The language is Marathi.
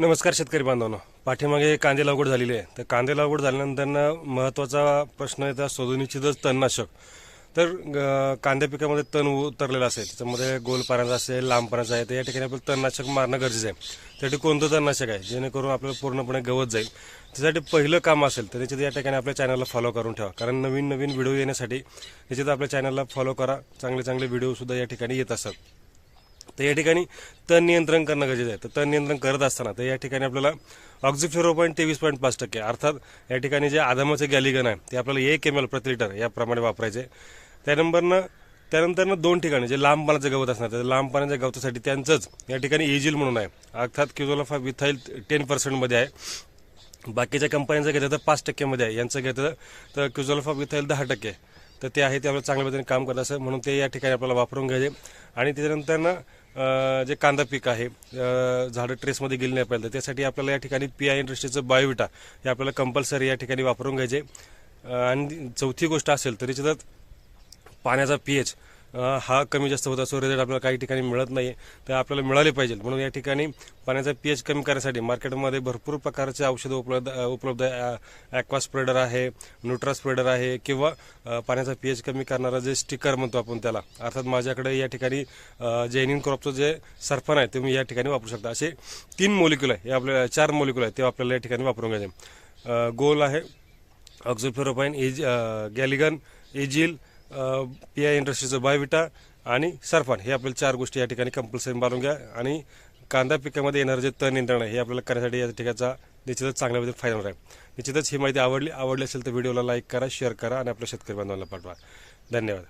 नमस्कार शेतकरी बांधवांनो. पाठीमागे कांदे लागवड झालेली आहे. तर कांदे लागवड झाल्यानंतर महत्त्वाचा प्रश्न आहे त्या शोधनिश्चितच तणनाशक. तर अं, कांद्या पिकामध्ये तण उतरलेलं असेल त्याच्यामध्ये गोल असेल लांब आहे तर या ठिकाणी आपल्याला तणनाशक मारणं गरजेचं आहे. त्यासाठी कोणतं तणनाशक आहे? जेणेकरून आपल्याला पूर्णपणे गवत जाईल. त्यासाठी पहिलं काम असेल तर त्याच्यात या ठिकाणी आपल्या चॅनलला फॉलो करून ठेवा. कारण नवीन नवीन व्हिडिओ येण्यासाठी त्याच्यात आपल्या चॅनलला फॉलो करा. चांगले चांगले व्हिडिओसुद्धा या ठिकाणी येत असतात. तर या ठिकाणी तण नियंत्रण करणं गरजेचं आहे. तर तण नियंत्रण करत असताना तर या ठिकाणी आपल्याला ऑक्झिफ्लोरो पॉईंट तेवीस पॉईंट पाच टक्के अर्थात या ठिकाणी जे आधामाचं गॅलिगन आहे ते आपल्याला एक एम एल प्रति लिटर याप्रमाणे वापरायचे. त्या नंबरनं त्यानंतरनं दोन ठिकाणी जे लांब पाण्याचं गवत असणार तर लांब पाण्याच्या गवतासाठी त्यांचंच या ठिकाणी एजिल म्हणून आहे. अर्थात क्युझोलाफा विथाईल टेन पर्सेंटमध्ये आहे. बाकीच्या कंपन्यांचं घेतलं तर पाच टक्क्यामध्ये आहे. यांचं घेतलं तर क्युझोलाफा विथाईल दहा टक्के. तर ते आहे ते आपल्याला चांगल्या पद्धतीने काम करत असं म्हणून ते या ठिकाणी आपल्याला वापरून घ्यायचे. आणि त्याच्यानंतरनं जे कांदा पीक आहे झाडं ट्रेसमध्ये गेली नाही पाहिजे त्यासाठी आपल्याला या ठिकाणी पी आय इंडस्ट्रीचं बायोविटा हे आपल्याला कंपल्सरी या ठिकाणी वापरून घ्यायचे. आणि चौथी गोष्ट असेल तर त्याच्यात पाण्याचा पी एच हा कमी जास्त होत असतो रिझल्ट आपल्याला काही ठिकाणी मिळत नाही तर आपल्याला मिळाले पाहिजे. म्हणून या ठिकाणी पाण्याचा पी एच कमी करण्यासाठी मार्केटमध्ये भरपूर प्रकारचे औषधं उपलब्ध उपलब्ध आहे. ॲक्वा स्प्रेडर आहे न्यूट्रा स्प्रेडर आहे किंवा पाण्याचा पी एच कमी करणारा जे स्टिकर म्हणतो आपण त्याला. अर्थात माझ्याकडे या ठिकाणी जेनिन क्रॉपचं जे सरफन आहे तुम्ही या ठिकाणी वापरू शकता. असे तीन मोलिक्युल आहे. हे आपल्याला चार मोलिक्युल आहे ते आपल्याला या ठिकाणी वापरून घ्यायचे. गोल आहे ऑक्झोफेरोपाईन एज गॅलिगन एजिल पी आय इंडस्ट्रीचं बायोविटा आणि सरफान हे आपल्याला चार गोष्टी या ठिकाणी कंपल्सरी मारून घ्या. आणि कांदा पिकामध्ये येणारं जे तण नियंत्रण आहे हे आपल्याला करण्यासाठी या ठिकाणचा निश्चितच चांगल्या पद्धतीने फायदा होणार आहे. निश्चितच ही माहिती आवडली आवडली असेल तर व्हिडिओला लाईक करा शेअर करा आणि आपल्या शेतकरी बांधवांना पाठवा. धन्यवाद.